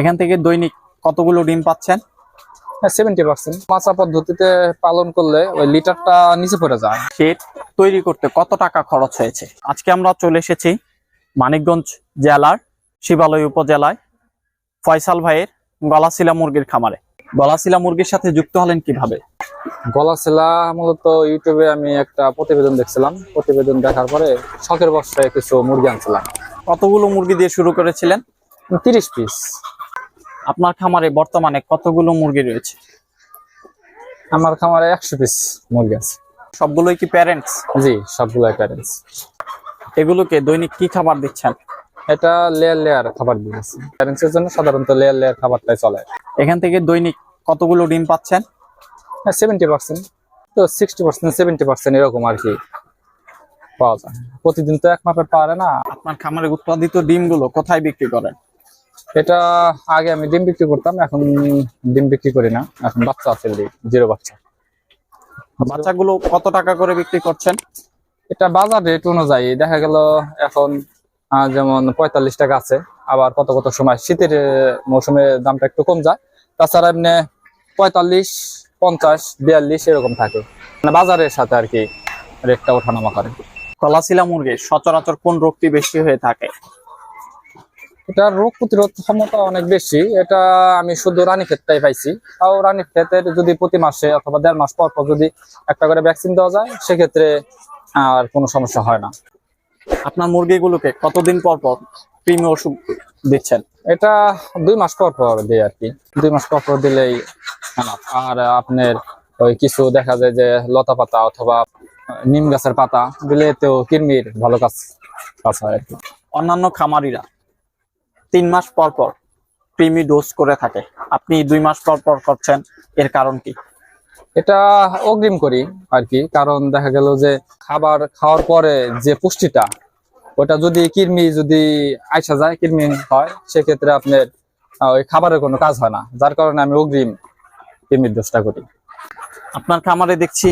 এখান থেকে দৈনিক কতগুলো ডিম পাচ্ছেন? সেভেন্টি পার্সেন্ট মাছা পদ্ধতিতে পালন করলে ওই লিটারটা নিচে পড়ে যায়। তৈরি করতে কত টাকা খরচ হয়েছে? আজকে আমরা চলে এসেছি মানিকগঞ্জ জেলার শিবালয় উপজেলায় ফয়সাল ভাইয়ের গলাশিলা মুরগির খামারে। গলাশিলা মুরগির সাথে যুক্ত হলেন কীভাবে? গলা ছেলা মূলত ইউটিউবে আমি একটা প্রতিবেদন দেখছিলাম। প্রতিবেদন দেখার পরে শখের বর্ষায় কিছু মুরগি আনছিলাম। কতগুলো মুরগি দিয়ে শুরু করেছিলেন? তিরিশ পিস আপনার খামারে বর্তমানে কতগুলো মুরগি রয়েছে? আমার খামারে একশো পিস মুরগি আছে। সবগুলোই কি প্যারেন্টস জি সবগুলো প্যারেন্টস এগুলোকে দৈনিক কি খাবার দিচ্ছেন? এটা লেয়ার লেয়ার খাবার দিয়েছি। প্যারেন্টস এর জন্য সাধারণত লেয়ার লেয়ার খাবারটাই চলে। এখান থেকে দৈনিক কতগুলো ডিম পাচ্ছেন? সেভেন্টি পার্সেন্ট তো সিক্সটি পার্সেন্ট সেভেন্টি পার্সেন্ট এরকম আর কি পাওয়া যায়। প্রতিদিন তো এক মাপের পারে না। আপনার খামারে উৎপাদিত ডিমগুলো কোথায় বিক্রি করেন? এটা আগে আমি ডিম বিক্রি করতাম এখন ডিম বিক্রি করি না। এখন বাচ্চা আছে জিরো বাচ্চা। বাচ্চাগুলো কত টাকা করে বিক্রি করছেন? এটা বাজার রেট অনুযায়ী দেখা গেল এখন যেমন পঁয়তাল্লিশ টাকা আছে আবার কত কত সময় শীতের মৌসুমে দামটা একটু কম যায়। তাছাড়া এমনি পঁয়তাল্লিশ পঞ্চাশ বিয়াল্লিশ এরকম থাকে। মানে বাজারের সাথে আর কি রেটটা ওঠানামা করে। কলাশিলা মুরগি সচরাচর কোন রোগটি বেশি হয়ে থাকে? এটা রোগ প্রতিরোধ ক্ষমতা অনেক বেশি। এটা আমি শুধু রানী ক্ষেতটাই পাইছি। তাও রানী ক্ষেতের যদি প্রতি মাসে অথবা দেড় মাস পর পর যদি একটা করে ভ্যাকসিন দেওয়া যায় সেক্ষেত্রে আর কোনো সমস্যা হয় না। আপনার মুরগিগুলোকে কতদিন পর পর কৃমি ওষুধ দিচ্ছেন? এটা দুই মাস পর পর দিই আর কি। দুই মাস পর পর দিলেই। আর আপনার ওই কিছু দেখা যায় যে লতা পাতা অথবা নিম গাছের পাতা দিলে তো কৃমির ভালো কাজ কাজ হয় আর কি। অন্যান্য খামারিরা তিন মাস পর পর কৃমি ডোজ করে থাকে। আপনি দুই মাস পর পর করছেন এর কারণ কি? এটা অগ্রিম করি আর কি কারণ দেখা গেল যে খাবার খাওয়ার পরে যে পুষ্টিটা ওটা যদি কৃমি যদি আইসা যায় কৃমি হয় সেক্ষেত্রে আপনার ওই খাবারের কোনো কাজ হয় না। যার কারণে আমি অগ্রিম কৃমির দোষটা করি। আপনার খামারে দেখছি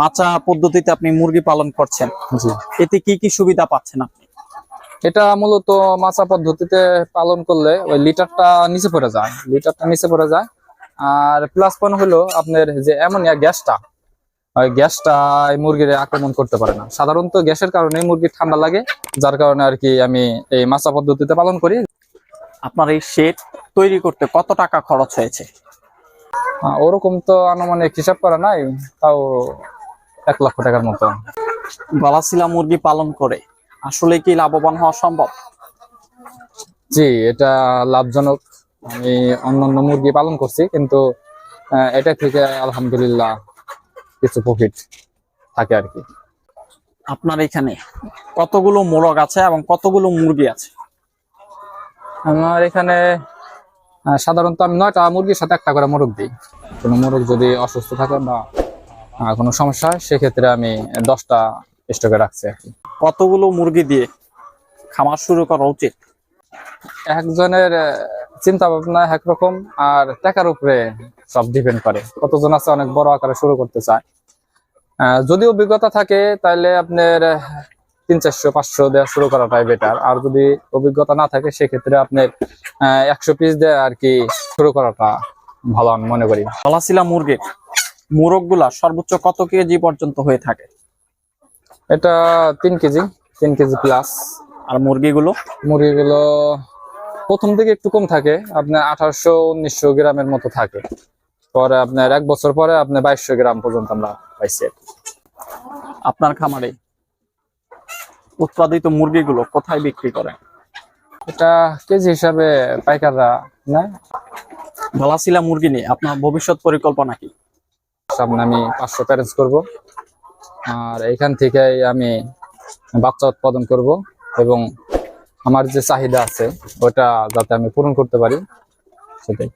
মাচা পদ্ধতিতে আপনি মুরগি পালন করছেন। জি। এতে কি কি সুবিধা পাচ্ছেন আপনি? এটা মূলত মাছা পদ্ধতিতে পালন করলে ওই লিটারটা নিচে পড়ে যায় লিটারটা নিচে পড়ে যায়। আর প্লাস পয়েন্ট হলো আপনার যে অ্যামোনিয়া গ্যাসটা ওই গ্যাসটা মুরগির আক্রমণ করতে পারে না। সাধারণত গ্যাসের কারণে মুরগির ঠান্ডা লাগে যার কারণে আর কি আমি এই মাছা পদ্ধতিতে পালন করি। আপনার এই শেড তৈরি করতে কত টাকা খরচ হয়েছে? ওরকম তো আনুমানিক হিসাব করা নাই তাও এক লক্ষ টাকার মতো। গলাশিলা মুরগি পালন করে আসলে কি লাভবান হওয়া সম্ভব? জি এটা লাভজনক। আমি অন্যান্য মুরগি পালন করছি কিন্তু এটা থেকে আলহামদুলিল্লাহ কিছু প্রফিট থাকে আর কি। আপনার এখানে কতগুলো মোরগ আছে এবং কতগুলো মুরগি আছে? আমার এখানে সাধারণত আমি নয়টা মুরগির সাথে একটা করে মোরগ দিই। কোনো মোরগ যদি অসুস্থ থাকে বা কোনো সমস্যা হয় সেক্ষেত্রে আমি দশটা স্টকে রাখছি আর কি। কতগুলো মুরগি দিয়ে খামার শুরু করা উচিত? একজনের চিন্তা ভাবনা একরকম আর টাকার উপরে সব ডিপেন্ড করে। কতজন আছে অনেক বড় আকারে শুরু করতে চায়। যদি অভিজ্ঞতা থাকে তাহলে আপনার তিন চারশো পাঁচশো দেওয়া শুরু করাটাই বেটার আর যদি অভিজ্ঞতা না থাকে সেক্ষেত্রে আপনার একশো পিস দেয় আর কি শুরু করাটা ভালো আমি মনে করি। গলাশিলা মুরগির মোরগগুলা সর্বোচ্চ কত কেজি পর্যন্ত হয়ে থাকে? এটা তিন কেজি তিন কেজি প্লাস আর মুরগিগুলো? মুরগিগুলো প্রথম দিকে একটু কম থাকে আপনার আঠারোশো উনিশশো গ্রামের মতো থাকে। পরে আপনার এক বছর পরে আপনার বাইশশো গ্রাম পর্যন্ত আমরা পাইছি আপনার খামারে উৎপাদিত মুরগিগুলো কোথায় বিক্রি করেন এটা কেজি হিসাবে পাইকাররা নেয়। গলাশিলা মুরগি নিয়ে আপনার ভবিষ্যৎ পরিকল্পনা কি? সামনে আমি পাঁচশো প্যারেন্টস করব। আর এখান থেকে আমি বাচ্চা উৎপাদন করব এবং আমার যে চাহিদা আছে, ওটা যাতে আমি পূরণ করতে পারি, সেটাই।